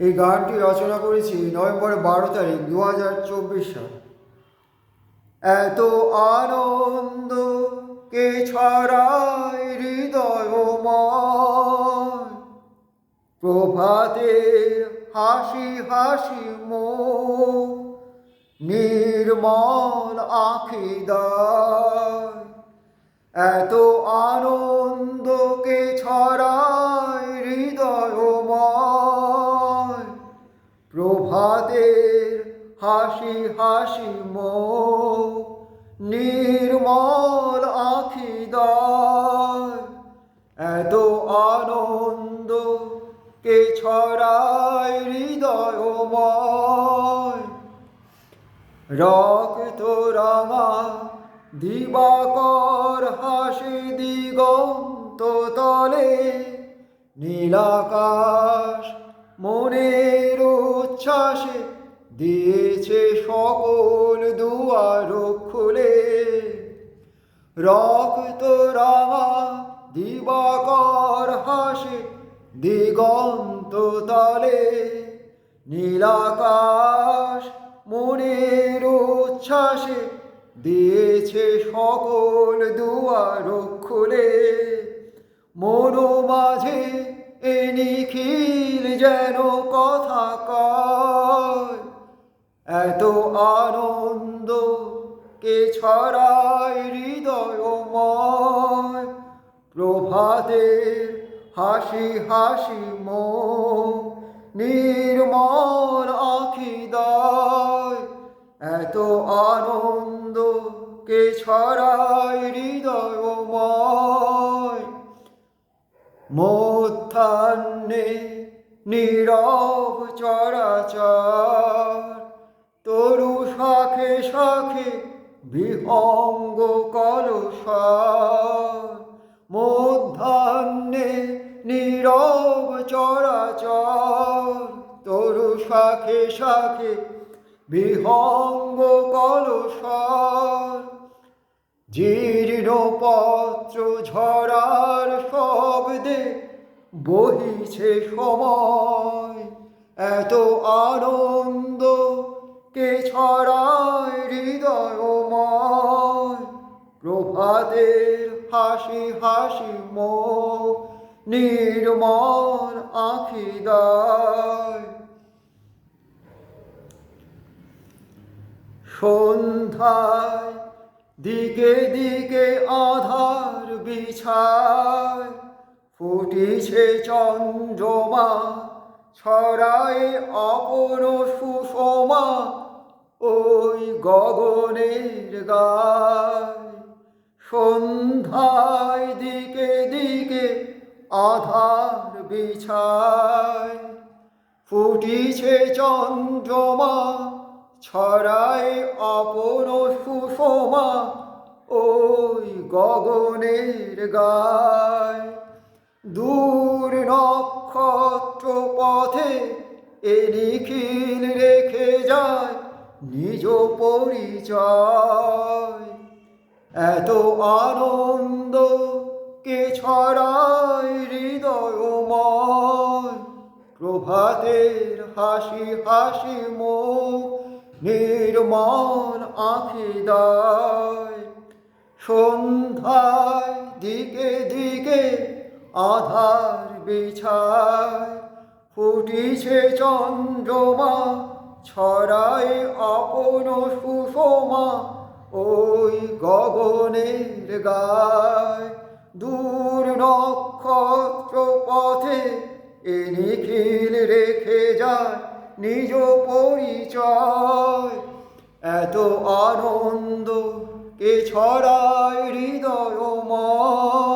এই গানটি রচনা করেছি নভেম্বর বারো তারিখ দু হাজার চব্বিশ সাল। এত আনন্দ কে ছড়ায় হৃদয়ময়? প্রভাতে হাসি হাসি মো নির্মল আখি দায়। এত আনন্দকে হাসি হাসি মো, নির্মল আখি এত আনন্দ কে ছড়ায় হৃদয়ময়। রক্ত রাঙা দিবাকর হাসি দিগন্ত তলে, নীলাকাশ মনের উচ্ছ্বাসে দিয়েছে সকল দুয়ার খুলে। রক্ত রাঙা দিবাকর হাসে দিগন্ত তলে। নীলাকাশ মনের উচ্ছ্বাসে দিয়েছে সকল দুয়ার খুলে। মন মাঝে এ নিখিল যেন কথা কয়। এত আনন্দ কে ছড়ায় হৃদয়ময়। প্রভাতের হাসি হাসি মো নির্মল আখি দায়। এত আনন্দ কে ছড়ায় হৃদয়ময়। মধ্যাহ্নে নীরব চরাচর তরু শাখে বিহঙ্গ কলসার। মধ্যাহ্নে নীরব চরাচর, তরু শাখে শাখে বিহঙ্গ কলসার। জীর্ণ পত্র ঝরার শব্দে বহিছে সময়, এত আনন্দ কে ছড়ায়? প্রভাতের হাসি হাসি মো নির্মল আখি দায়। সন্ধ্যায় দিকে দিকে আধার বিছায়, ফুটিছে চন্দ্রমা, ছড়ায় অপর সুষমা, ওই গগনের গায়। সন্ধ্যায় দিকে দিকে আধার বিছায়। ফুটিছে চন্দ্রমা, ছড়ায় অপর সুষমা, ওই গগনের গায়। দূর নক্ষত্র পথে এ নিখিল রেখে যায় নিজ পরিচয়। এত আনন্দ কে ছড়ায় হৃদয়ময়? প্রভাতের হাসি হাসি মুখ, নির্মল আখি দায়। সন্ধ্যায় দিকে দিকে আধার বিছায়, ফুটিছে চন্দ্রমা, ছড়ায় আপন সুষমা। ওই গগনের গায় দূর নক্ষত্র পথে এ নিখিল রেখে যায় নিজ পরিচয়। এত আনন্দ কে ছড়ায় হৃদয়ময়।